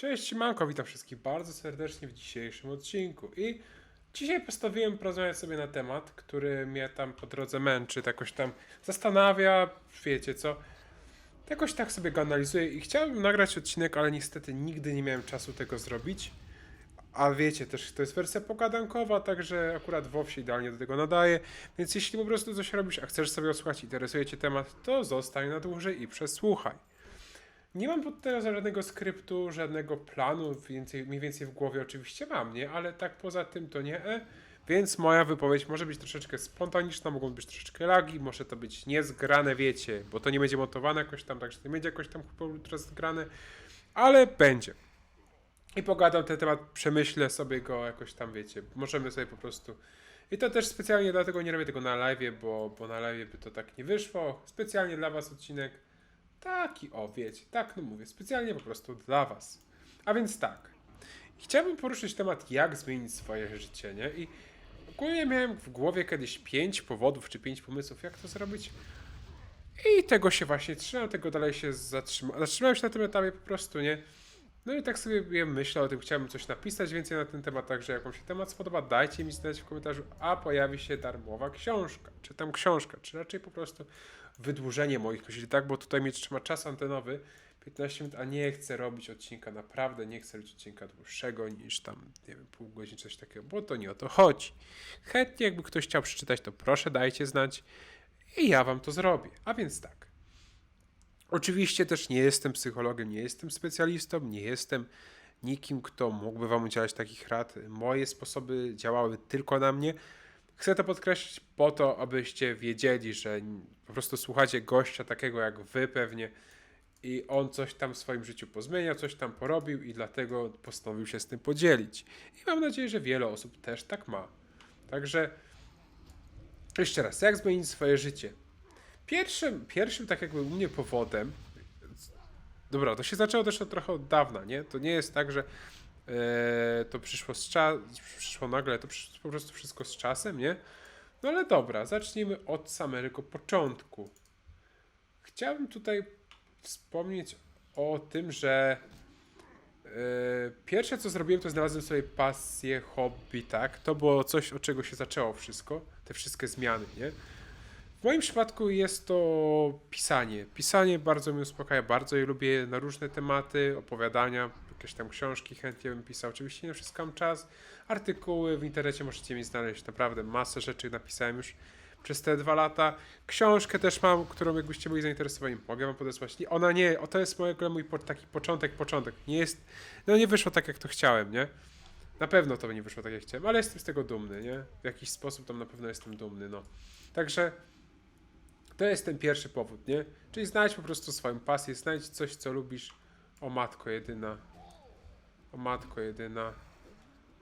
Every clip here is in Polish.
Cześć, Manko, witam wszystkich bardzo serdecznie w dzisiejszym odcinku. I dzisiaj postanowiłem porozmawiać sobie na temat, który mnie tam po drodze męczy, tak jakoś tam zastanawia, wiecie co. Jakoś tak sobie go analizuję i chciałbym nagrać odcinek, ale niestety nigdy nie miałem czasu tego zrobić. A wiecie też, to jest wersja pogadankowa, także akurat WoW się idealnie do tego nadaje. Więc jeśli po prostu coś robisz, a chcesz sobie osłuchać, interesuje Cię temat, to zostań na dłużej i przesłuchaj. Nie mam pod teraz żadnego skryptu, żadnego planu, więcej, mniej więcej w głowie oczywiście mam, nie? Ale tak poza tym to nie. E. Więc moja wypowiedź może być troszeczkę spontaniczna, mogą być troszeczkę lagi, może to być niezgrane, wiecie, bo to nie będzie montowane jakoś tam, także nie będzie jakoś tam ultra zgrane, ale będzie. I pogadam ten temat, przemyślę sobie go jakoś tam, wiecie, możemy sobie po prostu... I to też specjalnie dlatego nie robię tego na live, bo, bo na live by to tak nie wyszło. Specjalnie dla was odcinek. Taki, o wiecie, tak no mówię, specjalnie po prostu dla was. A więc tak, chciałbym poruszyć temat, jak zmienić swoje życie, nie? I ogólnie miałem w głowie kiedyś pięć powodów, czy pięć pomysłów, jak to zrobić. I tego się właśnie trzymam, tego dalej się zatrzymałem. Zatrzymałem się na tym etapie po prostu, nie? No i tak sobie myślę o tym, chciałbym coś napisać więcej na ten temat, także jak wam się temat spodoba, dajcie mi znać w komentarzu, a pojawi się darmowa książka, czy tam książka, czy raczej po prostu wydłużenie moich myśli, tak, bo tutaj mi trzyma czas antenowy, 15 minut, a nie chcę robić odcinka, naprawdę nie chcę robić odcinka dłuższego niż tam, nie wiem, pół godziny, coś takiego, bo to nie o to chodzi. Chętnie, jakby ktoś chciał przeczytać, to proszę dajcie znać i ja wam to zrobię. A więc tak. Oczywiście też nie jestem psychologiem, nie jestem specjalistą, nie jestem nikim, kto mógłby Wam udzielać takich rad. Moje sposoby działały tylko na mnie. Chcę to podkreślić po to, abyście wiedzieli, że po prostu słuchacie gościa takiego jak Wy pewnie i on coś tam w swoim życiu pozmieniał, coś tam porobił i dlatego postanowił się z tym podzielić. I mam nadzieję, że wiele osób też tak ma. Także jeszcze raz, jak zmienić swoje życie? Pierwszym, pierwszym tak jakby u mnie powodem, dobra, to się zaczęło też od trochę od dawna, nie? To nie jest tak, że e, to przyszło z cza- przyszło nagle, to przyszło po prostu wszystko z czasem, nie? No ale dobra, zacznijmy od samego początku. Chciałbym tutaj wspomnieć o tym, że e, pierwsze co zrobiłem, to znalazłem sobie pasję, hobby, tak? To było coś, od czego się zaczęło wszystko, te wszystkie zmiany, nie? W moim przypadku jest to pisanie. Pisanie bardzo mnie uspokaja, bardzo je lubię na różne tematy, opowiadania, jakieś tam książki chętnie bym pisał. Oczywiście nie wszystko mam czas. Artykuły w internecie możecie mi znaleźć, naprawdę masę rzeczy napisałem już przez te dwa lata. Książkę też mam, którą jakbyście byli zainteresowani, mogę wam podesłać. Ona nie, o, to jest mój, mój taki początek, początek. Nie jest, no nie wyszło tak jak to chciałem, nie? Na pewno to nie wyszło tak jak chciałem, ale jestem z tego dumny, nie? W jakiś sposób tam na pewno jestem dumny, no. Także to jest ten pierwszy powód, nie? Czyli znajdź po prostu swoją pasję, znajdź coś, co lubisz. O matko jedyna. O matko jedyna.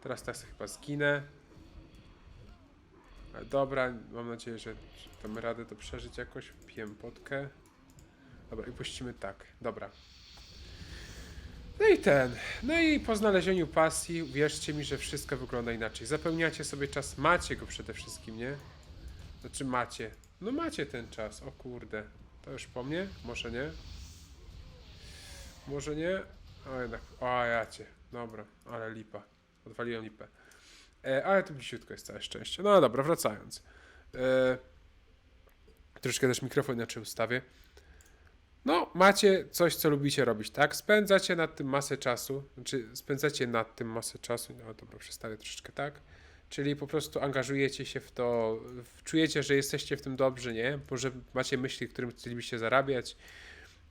Teraz tak chyba zginę. Ale dobra, mam nadzieję, że damy radę to przeżyć jakoś. Pijem potkę. Dobra, i puścimy tak. Dobra. No i ten. No i po znalezieniu pasji, wierzcie mi, że wszystko wygląda inaczej. Zapełniacie sobie czas, macie go przede wszystkim, nie? Znaczy macie. No macie ten czas, o kurde. To już po mnie? Może nie? Może nie? O jednak, o ja cię. Dobra, ale lipa. Odwaliłem lipę. E, ale to bliziutko jest całe szczęście. No dobra, wracając. E, troszkę też mikrofon inaczej ustawię. No, macie coś, co lubicie robić, tak? Spędzacie nad tym masę czasu. Znaczy, spędzacie nad tym masę czasu. No dobra, przestawię troszeczkę tak. Czyli po prostu angażujecie się w to, czujecie, że jesteście w tym dobrzy, nie? Może macie myśli, którym chcielibyście zarabiać,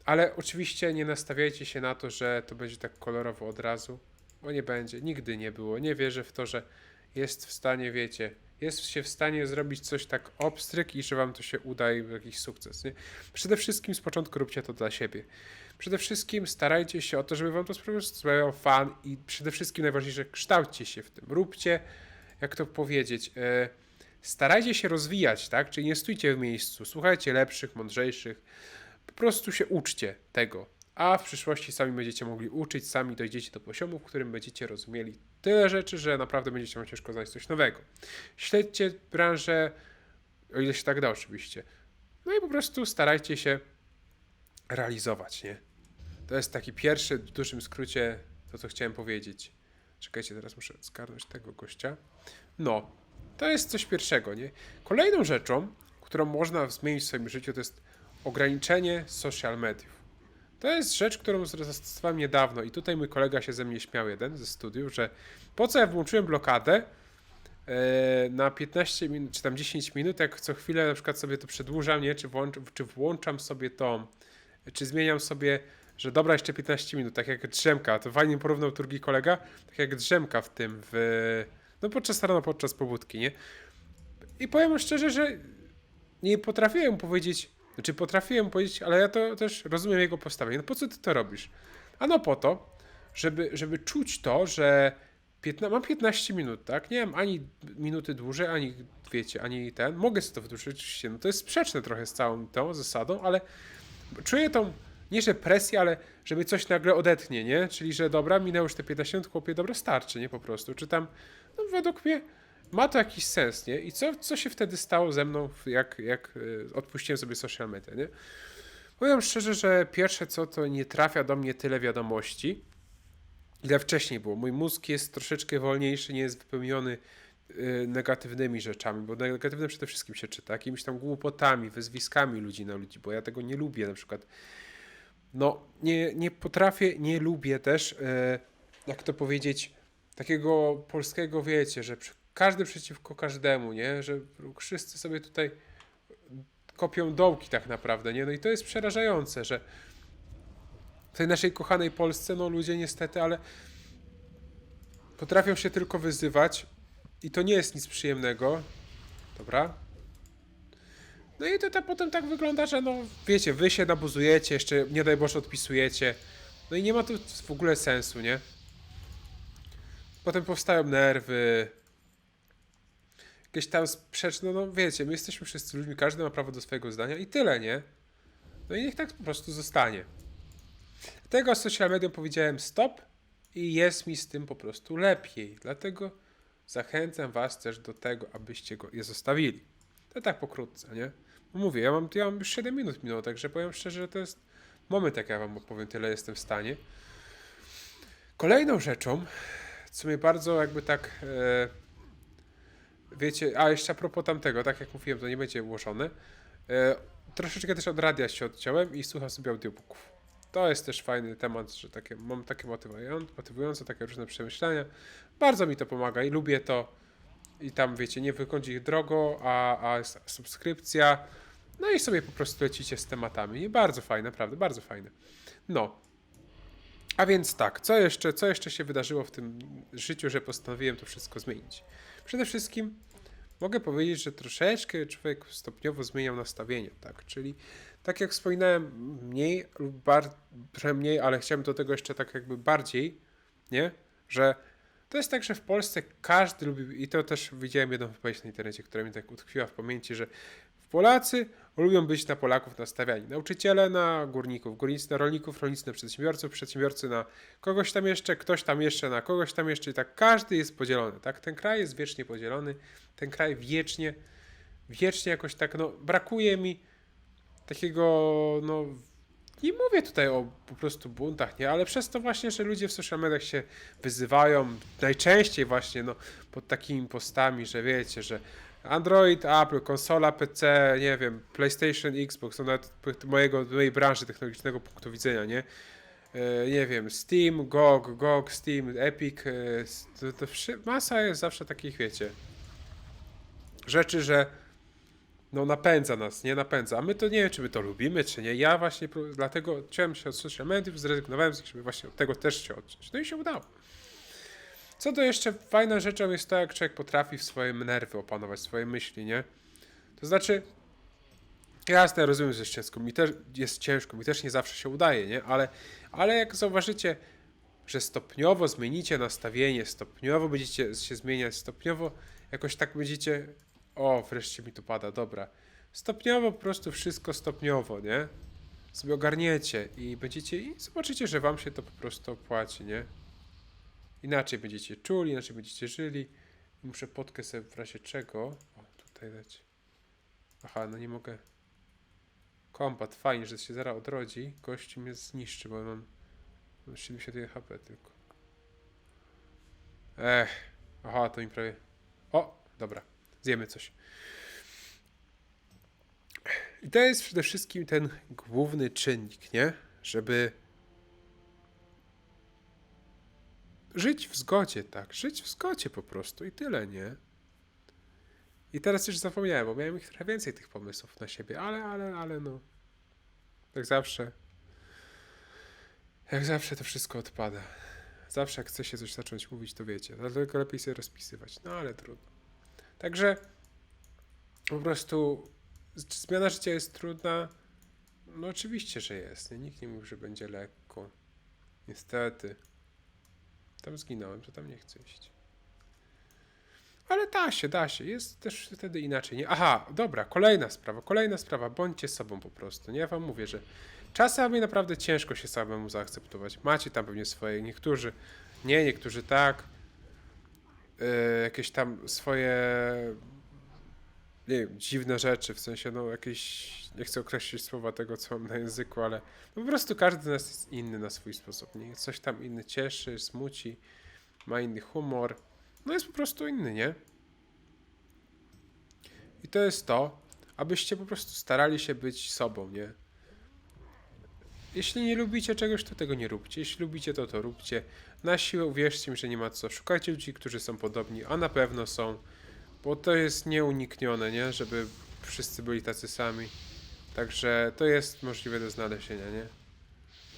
ale oczywiście nie nastawiajcie się na to, że to będzie tak kolorowo od razu, bo nie będzie. Nigdy nie było. Nie wierzę w to, że jest w stanie, wiecie, jest się w stanie zrobić coś tak obstryk i że wam to się uda i jakiś sukces, nie? Przede wszystkim z początku róbcie to dla siebie. Przede wszystkim starajcie się o to, żeby wam to sprawiało fan i przede wszystkim najważniejsze, kształćcie się w tym. Róbcie jak to powiedzieć, e, starajcie się rozwijać, tak? Czyli nie stójcie w miejscu, słuchajcie lepszych, mądrzejszych, po prostu się uczcie tego, a w przyszłości sami będziecie mogli uczyć, sami dojdziecie do poziomu, w którym będziecie rozumieli tyle rzeczy, że naprawdę będziecie wam ciężko znaleźć coś nowego. Śledźcie branżę, o ile się tak da oczywiście. No i po prostu starajcie się realizować, nie? To jest taki pierwszy, w dużym skrócie, to, co chciałem powiedzieć. Czekajcie, teraz muszę zgarnąć tego gościa. No, to jest coś pierwszego, nie? Kolejną rzeczą, którą można zmienić w swoim życiu, to jest ograniczenie social mediów. To jest rzecz, którą zastosowałem niedawno i tutaj mój kolega się ze mnie śmiał, jeden ze studiów, że po co ja włączyłem blokadę e, na 15 minut, czy tam 10 minut, jak co chwilę na przykład sobie to przedłużam, nie? Czy, włącz, czy włączam sobie to, czy zmieniam sobie, że dobra, jeszcze 15 minut, tak jak drzemka, to fajnie porównał drugi kolega, tak jak drzemka w tym, w, no podczas rano, podczas pobudki, nie? I powiem szczerze, że nie potrafiłem powiedzieć, znaczy potrafiłem powiedzieć, ale ja to też rozumiem jego postawienie. No po co ty to robisz? Ano po to, żeby, żeby czuć to, że 15, mam 15 minut, tak? Nie mam ani minuty dłużej, ani wiecie, ani ten. Mogę sobie to wydłużyć, oczywiście. No to jest sprzeczne trochę z całą tą zasadą, ale czuję tą, nie że presję, ale żeby coś nagle odetnie, nie? Czyli, że dobra, minęło już te 15 minut, chłopie, dobra, starczy, nie? Po prostu. Czy tam, no według mnie ma to jakiś sens, nie? I co, co się wtedy stało ze mną, jak, jak y, odpuściłem sobie social media, nie? Powiem szczerze, że pierwsze co, to nie trafia do mnie tyle wiadomości, ile wcześniej było. Mój mózg jest troszeczkę wolniejszy, nie jest wypełniony y, negatywnymi rzeczami, bo negatywne przede wszystkim się czyta, jakimiś tam głupotami, wyzwiskami ludzi na ludzi, bo ja tego nie lubię na przykład. No, nie, nie potrafię, nie lubię też, y, jak to powiedzieć, takiego polskiego, wiecie, że każdy przeciwko każdemu, nie? Że wszyscy sobie tutaj kopią dołki tak naprawdę, nie? No i to jest przerażające, że w tej naszej kochanej Polsce, no ludzie niestety, ale potrafią się tylko wyzywać i to nie jest nic przyjemnego, dobra? No i to, to potem tak wygląda, że no wiecie, wy się nabuzujecie, jeszcze nie daj Boże odpisujecie, no i nie ma to w ogóle sensu, nie? Potem powstają nerwy, jakieś tam sprzeczne, no wiecie, my jesteśmy wszyscy ludźmi, każdy ma prawo do swojego zdania i tyle, nie? No i niech tak po prostu zostanie. Dlatego z social medią powiedziałem stop i jest mi z tym po prostu lepiej. Dlatego zachęcam was też do tego, abyście go je zostawili. To tak pokrótce, nie? Mówię, ja mam, ja mam już 7 minut minęło, także powiem szczerze, że to jest moment, jak ja wam opowiem, tyle jestem w stanie. Kolejną rzeczą, co mnie bardzo jakby tak... E, wiecie, a jeszcze a propos tamtego, tak jak mówiłem, to nie będzie ułożone. E, troszeczkę też od radia się odciąłem i słucham sobie audiobooków. To jest też fajny temat, że takie, mam takie motywujące, motywujące, takie różne przemyślenia. Bardzo mi to pomaga i lubię to. I tam, wiecie, nie wychodzi ich drogo, a, a subskrypcja. No i sobie po prostu lecicie z tematami. I bardzo fajne, naprawdę, bardzo fajne. No. A więc tak, co jeszcze, co jeszcze się wydarzyło w tym życiu, że postanowiłem to wszystko zmienić? Przede wszystkim mogę powiedzieć, że troszeczkę człowiek stopniowo zmieniał nastawienie, tak? Czyli tak jak wspominałem, mniej lub bar- trochę mniej, ale chciałem do tego jeszcze tak jakby bardziej, nie? Że to jest tak, że w Polsce każdy lubi, i to też widziałem jedną wypowiedź na internecie, która mi tak utkwiła w pamięci, że Polacy lubią być na Polaków nastawiani. Nauczyciele na górników, górnicy na rolników, rolnicy na przedsiębiorców, przedsiębiorcy na kogoś tam jeszcze, ktoś tam jeszcze na kogoś tam jeszcze i tak każdy jest podzielony, tak? Ten kraj jest wiecznie podzielony, ten kraj wiecznie, wiecznie jakoś tak, no brakuje mi takiego, no nie mówię tutaj o po prostu buntach, nie, ale przez to właśnie, że ludzie w social mediach się wyzywają, najczęściej właśnie, no, pod takimi postami, że wiecie, że Android, Apple, konsola, PC, nie wiem, PlayStation, Xbox, to nawet mojego, mojej branży technologicznego punktu widzenia, nie? E, nie wiem, Steam, GOG, GOG, Steam, Epic, e, to, to masa jest zawsze takich, wiecie, rzeczy, że no napędza nas, nie napędza. A my to nie wiem, czy my to lubimy, czy nie. Ja właśnie dlatego odciąłem się od social mediów, zrezygnowałem z żeby właśnie od tego też się odciąć. No i się udało. Co to jeszcze fajną rzeczą jest to, jak człowiek potrafi w swoje nerwy opanować, swoje myśli, nie? To znaczy, jasne, rozumiem, że jest ciężko, mi też jest ciężko, mi też nie zawsze się udaje, nie? Ale, ale jak zauważycie, że stopniowo zmienicie nastawienie, stopniowo będziecie się zmieniać, stopniowo jakoś tak będziecie, o, wreszcie mi tu pada, dobra. Stopniowo po prostu wszystko stopniowo, nie? Sobie ogarniecie i będziecie, i zobaczycie, że wam się to po prostu opłaci, nie? Inaczej będziecie czuli, inaczej będziecie żyli. Muszę potkę sobie w razie czego. O, tutaj dać. Aha, no nie mogę. Kompat, fajnie, że się zaraz odrodzi. Gościu mnie zniszczy, bo mam, mam 71 HP tylko. Ech, aha, to mi prawie... O, dobra, zjemy coś. I to jest przede wszystkim ten główny czynnik, nie? Żeby żyć w zgodzie, tak? Żyć w zgodzie po prostu i tyle, nie? I teraz już zapomniałem, bo miałem ich trochę więcej tych pomysłów na siebie, ale, ale, ale no. Jak zawsze. Jak zawsze to wszystko odpada. Zawsze jak chce się coś zacząć mówić, to wiecie. Dlatego lepiej sobie rozpisywać. No ale trudno. Także po prostu zmiana życia jest trudna? No oczywiście, że jest. Nikt nie mówi, że będzie lekko. Niestety. Tam zginąłem, to tam nie chcę iść. Ale da się, da się. Jest też wtedy inaczej. Nie? Aha, dobra, kolejna sprawa, kolejna sprawa. Bądźcie sobą po prostu. Nie, ja wam mówię, że czasami naprawdę ciężko się samemu zaakceptować. Macie tam pewnie swoje, niektórzy nie, niektórzy tak. Yy, jakieś tam swoje nie wiem, dziwne rzeczy, w sensie no jakieś, nie chcę określić słowa tego, co mam na języku, ale no, po prostu każdy z nas jest inny na swój sposób, nie? Coś tam inny cieszy, smuci, ma inny humor, no jest po prostu inny, nie? I to jest to, abyście po prostu starali się być sobą, nie? Jeśli nie lubicie czegoś, to tego nie róbcie. Jeśli lubicie to, to róbcie. Na siłę uwierzcie mi, że nie ma co. Szukajcie ludzi, którzy są podobni, a na pewno są. Bo to jest nieuniknione, nie? Żeby wszyscy byli tacy sami. Także to jest możliwe do znalezienia, nie?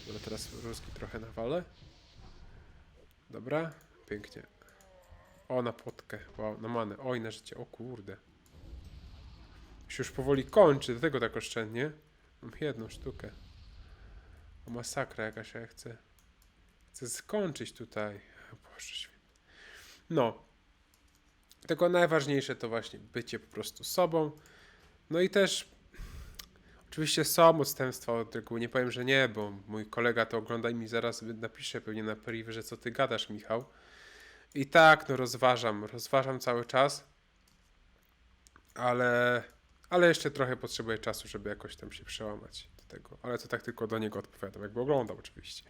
Dobra, teraz ruski trochę nawalę. Dobra, pięknie. O, na potkę. Wow, na manę. Oj, na życie. O kurde. Się już powoli kończy, dlatego tak oszczędnie. Mam jedną sztukę. Masakra jakaś, ja chcę... Chcę skończyć tutaj. Boże. No. Tylko najważniejsze to właśnie bycie po prostu sobą. No i też oczywiście są odstępstwa od reguły. Nie powiem, że nie, bo mój kolega to ogląda i mi zaraz napisze pewnie na priv, że co ty gadasz, Michał. I tak, no rozważam, rozważam cały czas, ale, ale jeszcze trochę potrzebuję czasu, żeby jakoś tam się przełamać tego. Ale to tak tylko do niego odpowiadam, jakby oglądał oczywiście.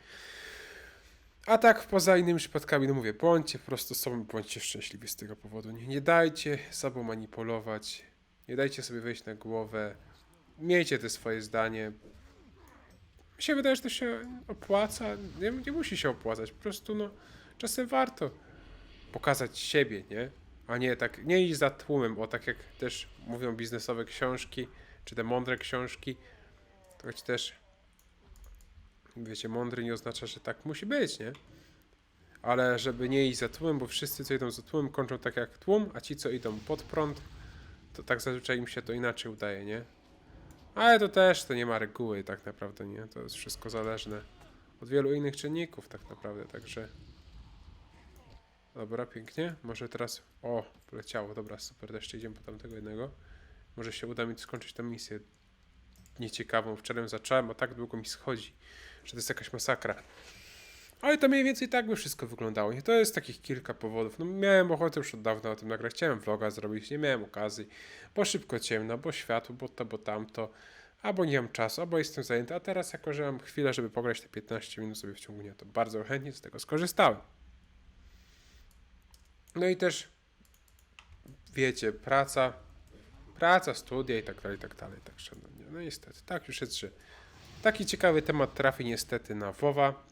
A tak poza innymi przypadkami, no mówię, bądźcie po prostu sobą, bądźcie szczęśliwi z tego powodu. Nie, nie dajcie sobą manipulować, nie dajcie sobie wejść na głowę, miejcie te swoje zdanie. Mi się wydaje, że to się opłaca, nie, nie musi się opłacać, po prostu no, czasem warto pokazać siebie, nie? A nie tak, nie iść za tłumem, o tak jak też mówią biznesowe książki, czy te mądre książki, to choć też wiecie, mądry nie oznacza, że tak musi być, nie? Ale żeby nie iść za tłumem, bo wszyscy, co idą za tłumem, kończą tak jak tłum, a ci, co idą pod prąd, to tak zazwyczaj im się to inaczej udaje, nie? Ale to też to nie ma reguły, tak naprawdę, nie? To jest wszystko zależne od wielu innych czynników, tak naprawdę, także. Dobra, pięknie. Może teraz. O, poleciało, dobra, super. Jeszcze idziemy po tamtego jednego. Może się uda mi skończyć tę misję nieciekawą. Wczoraj zacząłem, a tak długo mi schodzi, że to jest jakaś masakra. Ale to mniej więcej tak by wszystko wyglądało. I to jest takich kilka powodów. No miałem ochotę już od dawna o tym nagrać. Chciałem vloga zrobić, nie miałem okazji. Bo szybko ciemno, bo światło, bo to, bo tamto. Albo nie mam czasu, albo jestem zajęty. A teraz jako, że mam chwilę, żeby pograć te 15 minut sobie w ciągu dnia, to bardzo chętnie z tego skorzystałem. No i też wiecie, praca, praca, studia i tak dalej, i tak dalej. Także no, no niestety, tak już jest, że taki ciekawy temat trafi niestety na WoWa.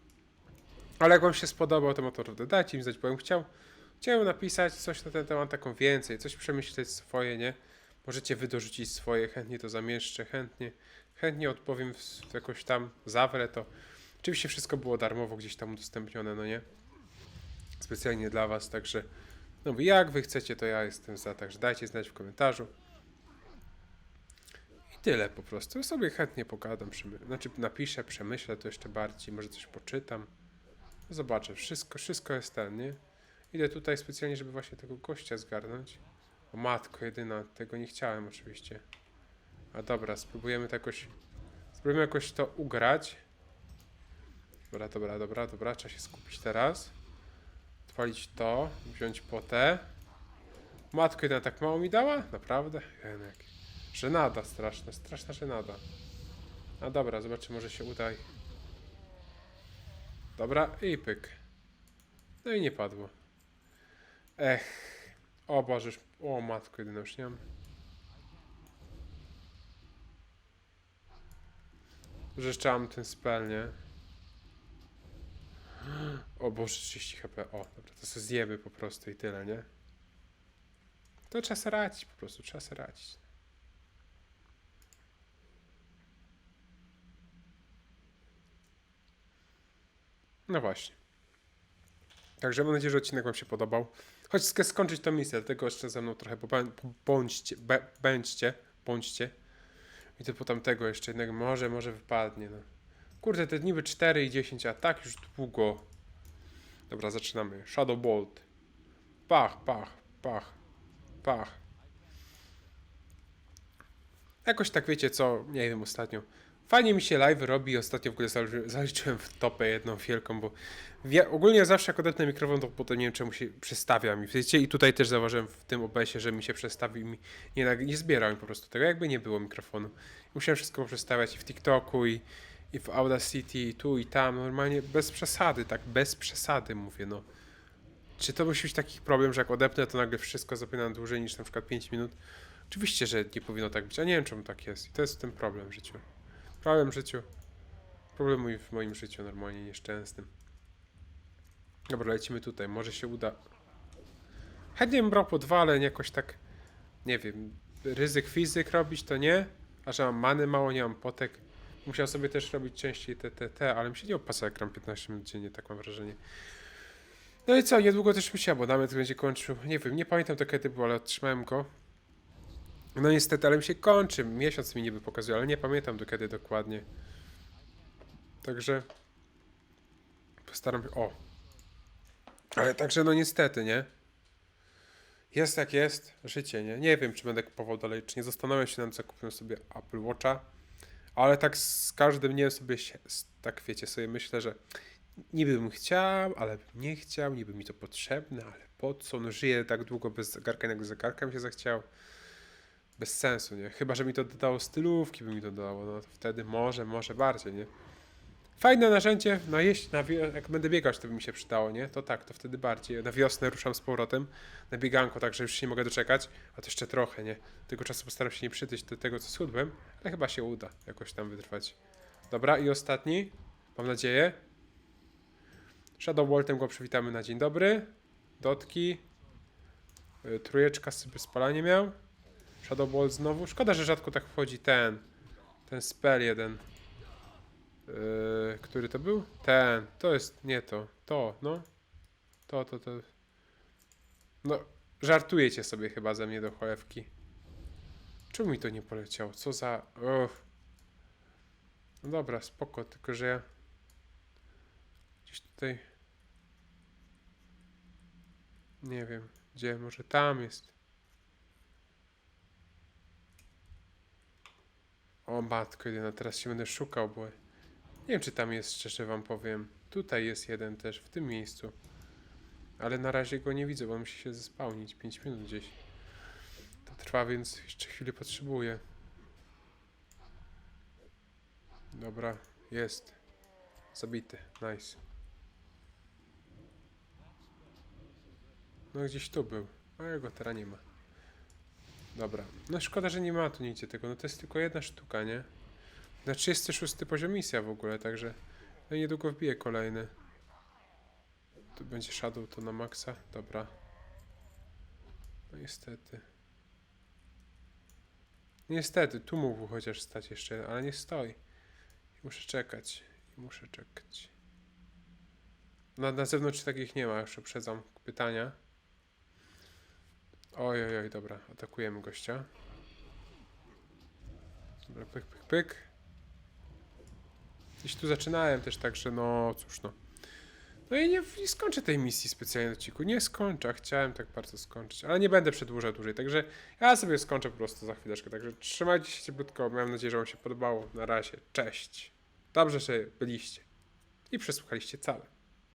Ale jak wam się spodobał, to naprawdę dajcie mi znać, bo bym chciał, chciałem napisać coś na ten temat taką więcej, coś przemyśleć swoje, nie? Możecie wy dorzucić swoje, chętnie to zamieszczę, chętnie, chętnie odpowiem w, jakoś tam, zawrę to. Oczywiście wszystko było darmowo gdzieś tam udostępnione, no nie? Specjalnie dla was, także no jak wy chcecie, to ja jestem za, także dajcie znać w komentarzu. I tyle po prostu. Sobie chętnie pogadam, przemy- znaczy napiszę, przemyślę to jeszcze bardziej, może coś poczytam. Zobaczę, wszystko, wszystko jest ten, nie? Idę tutaj specjalnie, żeby właśnie tego gościa zgarnąć. O matko jedyna, tego nie chciałem oczywiście. A dobra, spróbujemy to jakoś, spróbujemy jakoś to ugrać. Dobra, dobra, dobra, dobra, trzeba się skupić teraz. Odpalić to, wziąć potę. Matko jedyna tak mało mi dała? Naprawdę? Jenek. Żenada straszna, straszna żenada. A dobra, zobaczymy, może się uda. Dobra, i pyk. No i nie padło. Ech. O Boże, o matko jedyna, już nie mam. Mam ten spell, nie? O Boże, 30 HP. O, dobra, to są zjeby po prostu i tyle, nie? To sobie radzić po prostu, sobie radzić. No właśnie. Także mam nadzieję, że odcinek Wam się podobał. Choć chcę skończyć tę misję, dlatego jeszcze ze mną trochę bądźcie, bądźcie, bądźcie. I to potem tego jeszcze jednego może, może wypadnie. No. Kurde, te niby 4 i 10, a tak już długo. Dobra, zaczynamy. Shadow Bolt. Pach, pach, pach, pach. Jakoś tak wiecie co, nie wiem ostatnio. Fajnie mi się live robi. Ostatnio w ogóle zaliczy- zaliczyłem w topę jedną wielką, bo ogólnie zawsze jak odepnę mikrofon, to potem nie wiem czemu się przestawia mi. Wiecie, i tutaj też zauważyłem w tym OBS-ie, że mi się przestawił mi nie, nag- nie zbierał mi po prostu tego, jakby nie było mikrofonu. Musiałem wszystko przestawiać i w TikToku, i, i w Audacity, i tu, i tam. Normalnie bez przesady, tak bez przesady mówię, no. Czy to musi być taki problem, że jak odepnę, to nagle wszystko zapina dłużej niż na przykład 5 minut? Oczywiście, że nie powinno tak być, a nie wiem czemu tak jest. I to jest ten problem w życiu. W życiu. Problem w moim życiu normalnie nieszczęsnym. Dobra, lecimy tutaj. Może się uda. Chętnie bym brał po dwa, ale jakoś tak, nie wiem, ryzyk fizyk robić to nie. A że mam many mało, nie mam potek. Musiał sobie też robić częściej te, te, te, ale mi się nie opłaca ekran 15 minut dziennie, tak mam wrażenie. No i co, niedługo też mi się abonament będzie kończył. Nie wiem, nie pamiętam do kiedy był, ale otrzymałem go. No niestety, ale mi się kończy. Miesiąc mi niby pokazuje, ale nie pamiętam do kiedy dokładnie. Także postaram się. O! Ale także no niestety, nie? Jest jak jest, życie, nie? Nie wiem, czy będę kupował dalej, czy nie. Zastanawiam się nad zakupem sobie Apple Watcha, ale tak z każdym dniem sobie, się, tak wiecie, sobie myślę, że niby bym chciał, ale bym nie chciał, niby mi to potrzebne, ale po co? No żyję tak długo bez zegarka, jak zegarka mi się zachciał bez sensu, nie? Chyba, że mi to dodało stylówki, by mi to dodało, no to wtedy może, może bardziej, nie? Fajne narzędzie, no jeśli na jak będę biegać, to by mi się przydało, nie? To tak, to wtedy bardziej. Na wiosnę ruszam z powrotem na bieganko, także już się nie mogę doczekać, a to jeszcze trochę, nie? Tego czasu postaram się nie przytyć do tego, co schudłem, ale chyba się uda jakoś tam wytrwać. Dobra, i ostatni, mam nadzieję. Shadow Waltem go przywitamy na dzień dobry. Dotki. Y, Trójeczka sobie spalanie miał. Shadow Ball znowu. Szkoda, że rzadko tak wchodzi ten. Ten spell jeden. Yy, który to był? Ten. To jest nie to. To, no. To, to, to. No, żartujecie sobie chyba ze mnie do cholewki. Czemu mi to nie poleciało? Co za. Uff. No dobra, spoko, tylko że ja. Gdzieś tutaj. Nie wiem, gdzie, może tam jest. O matko jedyna, teraz się będę szukał, bo nie wiem czy tam jest, szczerze wam powiem. Tutaj jest jeden też, w tym miejscu. Ale na razie go nie widzę, bo musi się zespałnić 5 minut gdzieś. To trwa, więc jeszcze chwilę potrzebuję. Dobra, jest. Zabity, nice. No gdzieś tu był, a jego teraz nie ma. Dobra. No szkoda, że nie ma tu nigdzie tego. No to jest tylko jedna sztuka, nie? Na 36 poziom misja w ogóle, także no niedługo wbiję kolejny. Tu będzie Shadow to na maksa. Dobra. No niestety. Niestety, tu mógł chociaż stać jeszcze, ale nie stoi. Muszę czekać. Muszę czekać. Na, na zewnątrz takich nie ma, już uprzedzam pytania. Oj, oj, oj, dobra, atakujemy gościa. Dobra, pyk, pyk, pyk. Gdzieś tu zaczynałem też, także no cóż no. No i nie, nie skończę tej misji specjalnie odcinku. Nie skończę, chciałem tak bardzo skończyć, ale nie będę przedłużał dłużej, także ja sobie skończę po prostu za chwileczkę. Także trzymajcie się cieplutko, mam nadzieję, że Wam się podobało. Na razie, cześć. Dobrze, że byliście i przesłuchaliście całe.